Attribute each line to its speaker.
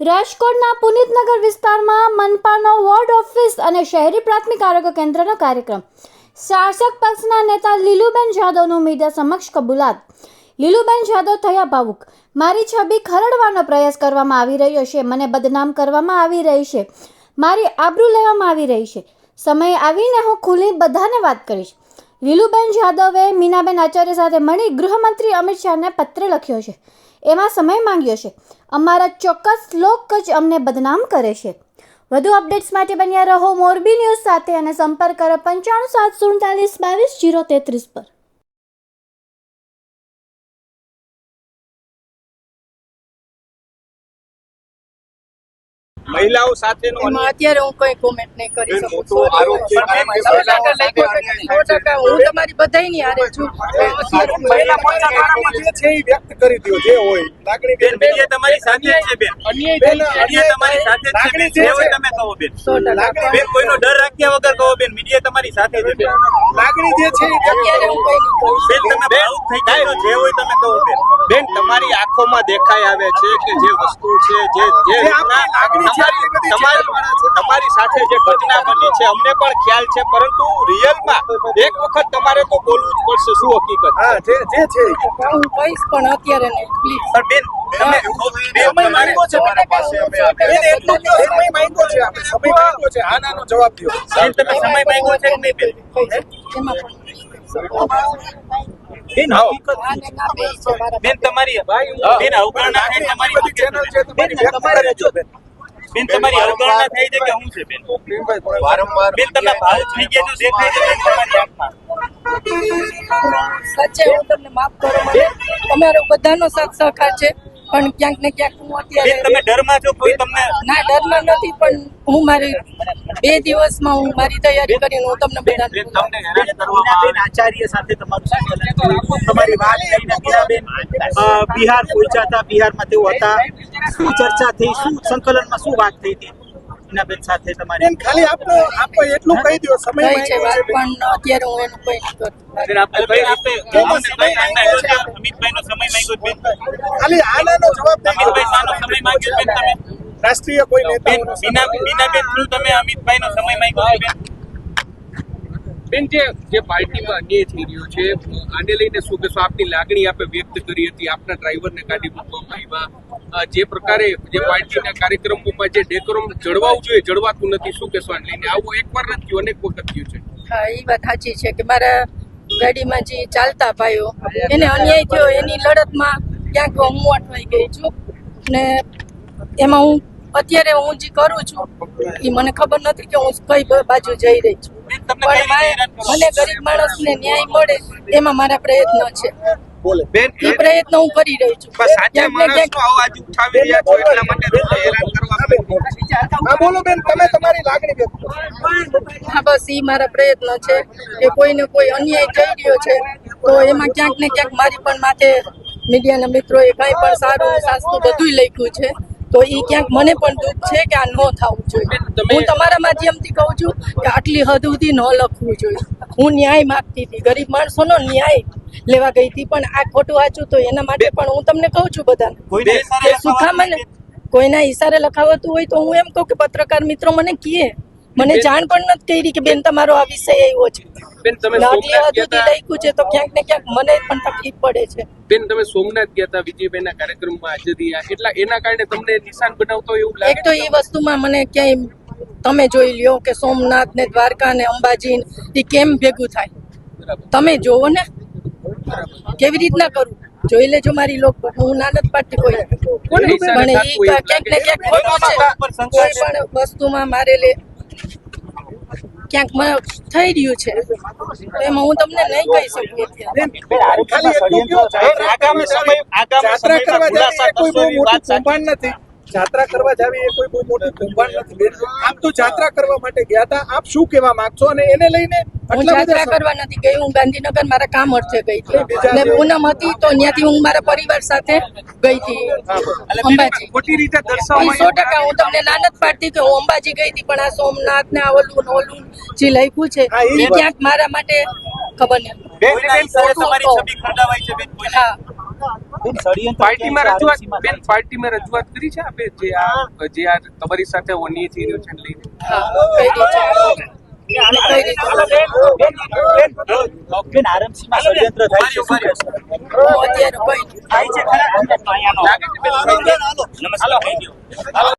Speaker 1: રાજકોટના પુનિતનગર વિસ્તારમાં મનપાનો ward office અને શહેરી પ્રાથમિક આરોગ્ય કેન્દ્રનો કાર્યક્રમ. શાસક પક્ષના નેતા લીલુબેન જાદવનું મીડિયા સમક્ષ કબૂલાત. લીલુબેન જાદવ થયા ભાવુક. મારી છબી ખરડવાનો પ્રયાસ કરવામાં આવી રહ્યો છે. મને બદનામ કરવામાં આવી રહી છે. મારી આબરૂ લેવામાં આવી રહી છે. સમય આવીને હું ખુલ્લી બધાને વાત કરીશ. લીલુબેન જાદવે મીનાબેન આચાર્ય સાથે મળી ગૃહમંત્રી અમિત શાહને પત્ર લખ્યો છે. એમાં સમય માંગ્યો છે. અમારા ચોક્કસ લોક જ અમને બદનામ કરે છે. વધુ અપડેટ્સ માટે બન્યા રહો મોરબી ન્યૂઝ સાથે અને સંપર્ક કરો પંચાણું સાત સુડતાલીસ બાવીસ જીરો તેત્રીસ પર.
Speaker 2: મહિલાઓ સાથેનો
Speaker 3: અત્યારે હું કઈ કોમેન્ટ નહીં કરી શકું હું તમારી બધાયની હારે છું.
Speaker 2: મહિલા મોરચા દ્વારા જે છે એ વ્યક્ત કરી દો જે હોય. લાગણી
Speaker 4: બેન મીડિયા તમારી સાથે છે બેન.
Speaker 2: બેન,
Speaker 4: મીડિયા તમારી સાથે છે બેન.
Speaker 2: જે
Speaker 4: જે હોય તમે કહો બેન. બેન કોઈનો ડર રાખ્યા વગર કહો બેન. મીડિયા તમારી સાથે
Speaker 2: લાગણી જે છે
Speaker 3: અત્યારે હું કઈ
Speaker 4: બેન તમે ભાવુક થઈ જાય જે હોય તમે કહો બેન.
Speaker 5: બેન તમારી આંખોમાં દેખાઈ આવે છે કે જે વસ્તુ છે જે જે
Speaker 2: લાગણી છે,
Speaker 5: તમારી સાથે જે ઘટના બની છે અમને પણ ખ્યાલ છે પરંતુ રિયલમાં એક વખત તમારે તો બોલવું જ પડશે શું હકીકત?
Speaker 2: હા જે જે છે.
Speaker 3: હું કહીશ પણ અત્યારે નહીં પ્લીઝ
Speaker 4: સર બેન બેન
Speaker 2: સમય
Speaker 4: તમારે
Speaker 2: બેન
Speaker 4: બેન? અવગણના તમારી
Speaker 2: ચેનલ છે તમારી છે બેન
Speaker 4: તમારી અવગણના થઈ છે કે હું છે બેન?
Speaker 2: વારંવાર
Speaker 4: બેન તમને ભાવ થઈ ગયા છો દેખાય છે બેન તમારી આંખમાં
Speaker 3: સાચે હું તમને માફ કરો મને તમારો બધાનો સાથ સહકાર છે. પણ ક્યાંક ને ક્યાંક હું અત્યારે
Speaker 4: તમે ડરમાં છો કોઈ તમને
Speaker 3: ના ડરમાં નથી પણ હું મારી બે દિવસમાં હું મારી તૈયારી કરીને હું તમને
Speaker 4: બેન તમને હેરાન કરવામાં આવે. આચાર્ય સાથે તમારું સંકલન? તમારી વાત લઈને મીરાબેન બિહાર પહોંચ્યા હતા બિહારમાં તેઓ હતા. શું ચર્ચા થઈ? શું સંકલનમાં શું વાત થઈ હતી? મીનાબેન સાથે તમારી
Speaker 2: એમ ખાલી આપનો આપો એટલું કહી દો સમય
Speaker 3: છે
Speaker 2: બેન.
Speaker 3: પણ અત્યારે હું એનું કઈ નથી કરું
Speaker 4: બેન, આપણે કઈ રીતે
Speaker 2: સમય માંગ્યો છે?
Speaker 4: માંગ્યો છે? અમિતભાઈનો સમય માંગ્યો છે બેન
Speaker 2: ખાલી આનાનો જવાબ દઈ
Speaker 4: અમિતભાઈ સાનો સમય માંગ્યો છે તમે
Speaker 2: રાષ્ટ્રીય કોઈ
Speaker 4: નેતા
Speaker 2: બિના
Speaker 4: બિના બીનાબેન થ્રુ તમે અમિતભાઈનો સમય માંગ્યો છે બેન
Speaker 6: બેન, જે જે પાર્ટીમાં અન્યાય થઈ રહ્યો છે, આને લઈને શું કહેશો? આપની લાગણી આપે વ્યક્ત કરી હતી, આપના ડ્રાઈવરને કાઢી મૂકવામાં આવ્યા. જે પ્રકારે જે પાર્ટીના કાર્યક્રમોમાં જે ડેકોરમ જળવાવું જોઈએ, જળવાતું નથી, શું કહેશો આને લઈને? આવું એકવાર નથી થયું, અનેક વખત થયું છે.
Speaker 3: હા એ વાત સાચી છે કે મારા ગાડીમાં જે ચાલતા ભાઈઓ, એને અન્યાય થયો, એની લડતમાં ક્યાંક હું અટવાઈ ગઈ છું. ને એમાં હું અત્યારે હું જે કરું છું એ મને ખબર નથી કે હું કઈ બાજુ જઈ રહી છું. મને ગરીબ માણસને ન્યાય મળે એમાં મારા પ્રયત્નો છે. એ પ્રયત્ન હું કરી રહી છું.
Speaker 4: બસ સાચા
Speaker 3: ક્યાંક ને
Speaker 4: માણસનો અવાજ ઉઠાવી રહ્યા છો એટલા માટે તમને હેરાન કરવામાં
Speaker 2: હા બોલો બેન તમે તમારી લાગણી વ્યક્ત
Speaker 3: હા બસ એ મારા પ્રયત્ન છે કે કોઈને કોઈ અન્યાય થઈ રહ્યો છે તો એમાં ક્યાંક ને ક્યાંક મારી પણ માથે મીડિયાના મિત્રોએ કંઈ પણ સારું સાસતું બધું લખ્યું છે. તો એ ક્યાંક મને પણ દુઃખ છે કે આ ન થવું જોઈએ. હું તમારા માધ્યમથી કહું છું કે આટલી હદ સુધી ન લખવું જોઈએ. હું ન્યાય માગતી હતી. ગરીબ માણસોનો ન્યાય લેવા ગઈ હતી પણ આ ખોટું વાંચું તો એના માટે પણ હું તમને કહું છું બધાને. સુખા મને કોઈના ઈશારે લખાવતું હોય તો હું એમ કહું કે પત્રકાર મિત્રો મને કહે મને જાણ પણ નથી કરી કે બેન તમારો આ વિષય આવ્યો છે.
Speaker 6: બેન તમે સોમનાથ ગયા
Speaker 3: લખ્યું છે તો ક્યાંક ને ક્યાંક મને પણ તકલીફ પડે છે.
Speaker 6: બેન તમે સોમનાથ ગયા હતા વિજયભાઈના કાર્યક્રમમાં હાજર રહ્યા. એટલા એના કારણે તમને નિશાન બનાવતો એવું લાગે એક
Speaker 3: તો એ વસ્તુમાં મને ક્યાંય તમે જોઈ લ્યો કે સોમનાથ ને દ્વારકા ને અંબાજી એ કેમ ભેગું થાય? તમે જોવો ને. કેવી રીતના કરું? જોઈ લેજો મારી લોક હું ના પાટી કોઈ. પણ એ ક્યાંક ને ક્યાંક ખોટું છે. કોઈ પણ વસ્તુમાં મારે લે ક્યાંક મને થઈ રહ્યું છે. તો એમાં હું તમને નહીં કહી શકું
Speaker 4: આગામી સમય આગામી
Speaker 2: કરવા
Speaker 4: સમયમાં ખુલાસા
Speaker 2: બહુ
Speaker 4: વાત
Speaker 2: મોટું
Speaker 4: સાચી.
Speaker 2: કૌભાંડ નથી. જાત્રા કરવા જાવી એ કોઈ બહુ મોટું કૌભાંડ નથી. બેન આપ તો જાત્રા કરવા માટે ગયા હતા. આપ શું કહેવા માંગશો? અને એને લઈને
Speaker 3: હું જાત્રા કરવા નથી ગઈ. હું ગાંધીનગર મારા કામ અર્થે ગઈ હતી.
Speaker 2: બીજા
Speaker 3: પૂનમ હતી તો ત્યાંથી હું મારા પરિવાર સાથે ગઈ હતી. અંબાજી.
Speaker 6: ખોટી રીતે
Speaker 3: ઈ સો ટકા હું તમને ના પાડતી કે હું અંબાજી ગઈ હતી પણ આ સોમનાથ ને આ ઓલું ઓલું જે લખ્યું છે એ ક્યાંક મારા માટે ખબર નહીં.
Speaker 4: બેન
Speaker 6: પાર્ટીમાં
Speaker 7: રજૂઆતમાં
Speaker 6: બેન
Speaker 7: થાય છે.
Speaker 6: રજૂઆત કરી છે આપે? જે આ જે આ તમારી સાથે થઈ રહ્યો છે લઈને?
Speaker 7: RMC માં ષડયંત્ર છે. થાય છે